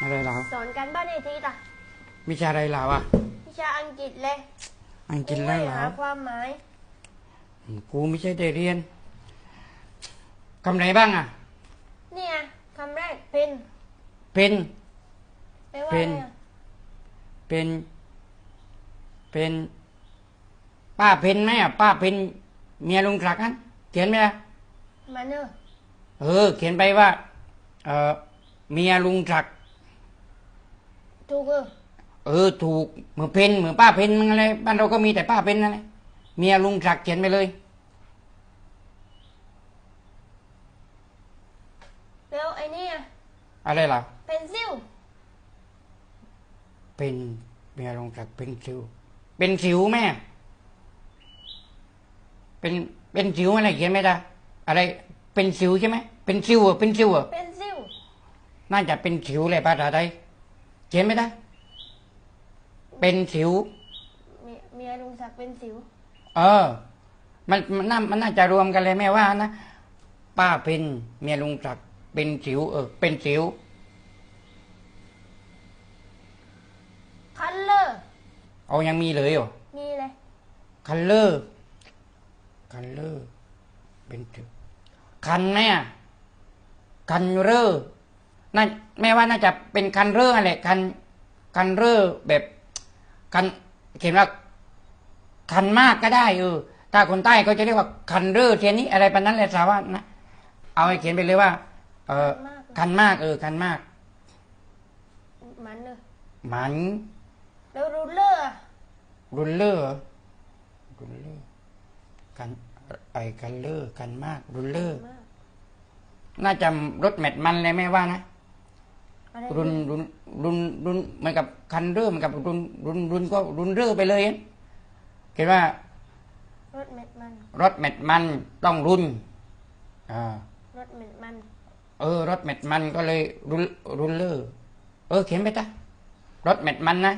อะไรเราสอนกันบ้านในทีตะวิชาอะไรเราอะวิชาอังกฤษเลยอังกฤษแล้วเหรอหาความหมายกูไม่ใช่ได้เรียนคำไหนบ้างอะ เนี่ยคำแรกเป็นเป็นแปลว่าเป็อะนไรอะเป็นเป็นป้าเป็นไหมอะป้าเป็นเมียลุงศักดิ์นั้นเขียนไหมล่ะมันเนอะเออ เขียนไปว่า เออเมียลุงศักดิ์ ถูกเออเออถูกเหมือนเป็นเหมือนป้าเป็นมันอะไรบ้านเราก็มีแต่ป้าเป็นนั่นแหละเมียลุงศักดิ์เขียนไปเลย แล้วไอ้เนี่ยอะไรล่ะเป็นซิลเป็นเมียลุงศักดิ์เป็นสิว เป็นสิวแม่ เป็นเป็นสิวอะไรเขียนไม่ได้ อะไร เป็นสิวใช่ไหมเป็นสิวเหรอเป็นสิวเหรอเป็นซิลน่าจะเป็นสิวเลยภาษาไทย เขียนไม่ได้ เป็นสิว เมียเมียลุงศักดิ์เป็นสิว เออ มันมันน่ามันน่าจะรวมกันเลยแม่ว่านะป้าเป็นเมียลุงศักดิ์เป็นสิว เออ เป็นสิว คัลเลอร์ เอายังมีเลยเหรอมีเลย คันเลอร์คันเลอร์เป็นสิวคันแม่คันเรอร์ น่าแม่ว่าน่าจะเป็นคันเรอร์อะไรคันคันเรอร์แบบคันเขียนว่าคันมากก็ได้เออถ้าคนใต้ก็จะเรียกว่าคันเรอร์เทียนนี้อะไรปานนั้นแหละสาวว่านะเอาให้เขียนไปเลยว่า เออมากเลยคันมากเออคันมาก มันเนอะหมันแล้วรูเลอร์อะรุนเลอร์เหรอรุนเลอร์กันไอคันเลอร์คันมากรุนเลอร์มากน่าจะรถแมทมันเลยแม่ว่านะอะไรรุนรุนรุนรุนเหมือนกับคันเรอร์เหมือนกับรุนรุนรุนก็รุนเรอร์ไปเลยเห็นว่ารถเม็ดมันรถแมทมันต้องรุนอ่ารถเม็ดมัน เออรถแมทมันก็เลยรุนรุนเลอร์เออเขียนไปตารถแมทมันนะ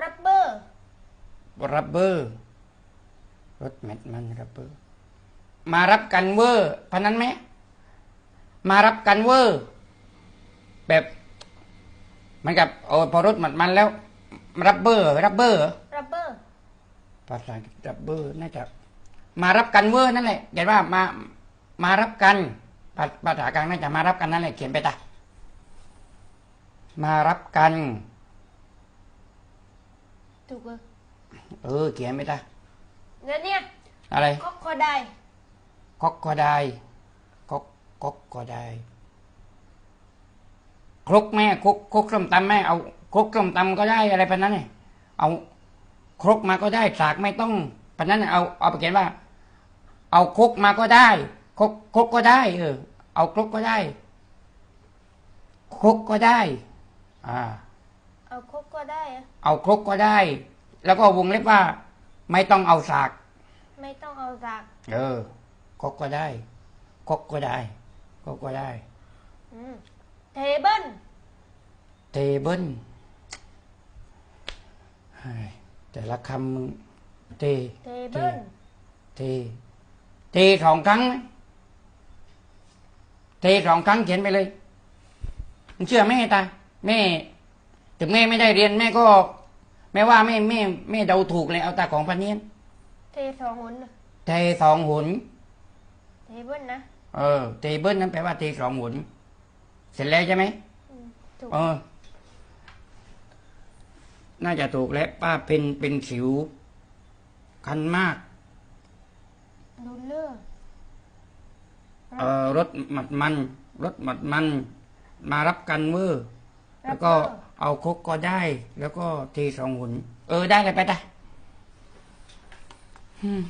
รับเบอร์รับเบอร์รถแมทมันรับเบอร์มารับกันเวอร์พนันไหมมารับกันเวอร์ แบบเหมันกับโอ้พอรถแมทมันแล้วรับเบอร์รับเบอร์เหรอรับเบอร์ภาษาอังกฤษรับเบอร์น่าจะมารับกันเวอร์นั่นแหละเขียนว่ามามารับกันภาภาษากลางน่าจะมารับกันนั่นแหละเขียนไปตามารับกันถูกเออเออเขียนไปตาแล้วเนี่ยอะไรก็คอได้ก๊อกก็ได้ก๊อกก๊อกก็ได้ ครกแม่ครกครกส้มตำแม่เอาครกส้มตำก็ได้อะไรพันนั้นเนี่ยเอาครกมาก็ได้สากไม่ต้องพันนั้นน่ะเอาเอาไปเขียนว่า เอาครกมาก็ได้ครกครกก็ได้ เออ เอาครกก็ได้ครกก็ได้ อ่า เอาครกก็ได้อะเอาครกก็ได้ แล้วก็วงเล็บว่า ไม่ต้องเอาสาก ไม่ต้องเอาสาก เออครกก็ได้ครกก็ได้ครกก็ได้อืมเทเบิ ลเทเบิลเฮ้ยแต่ละคำมึงเทเทเบิลเทเทสองครั้งไหมเทสองครั้งเขียนไปเลยมึงเชื่อแม่ตาแม่ ถึงแม่ไม่ได้เรียนแม่ก็ แม่ว่าแม่แม่แม่เดาถูกเลยเอาตาของพันเนียนเทสองหนน่ะเทสองหนเทเบิลนะเออเทเบิลนั้นแปลว่าเทสองหนเสร็จแล้วใช่ไหมอืมถูกเออ น่าจะถูกแล้วป้าเป็นเป็นสิว คันมากรูเลอร์เออรถหมัดมัน รถหมัดมัน มารับกันเวอร์แล้วก็เอาครกก็ได้ แล้วก็ทีสองหุ่น เออได้เลยไปตาอืม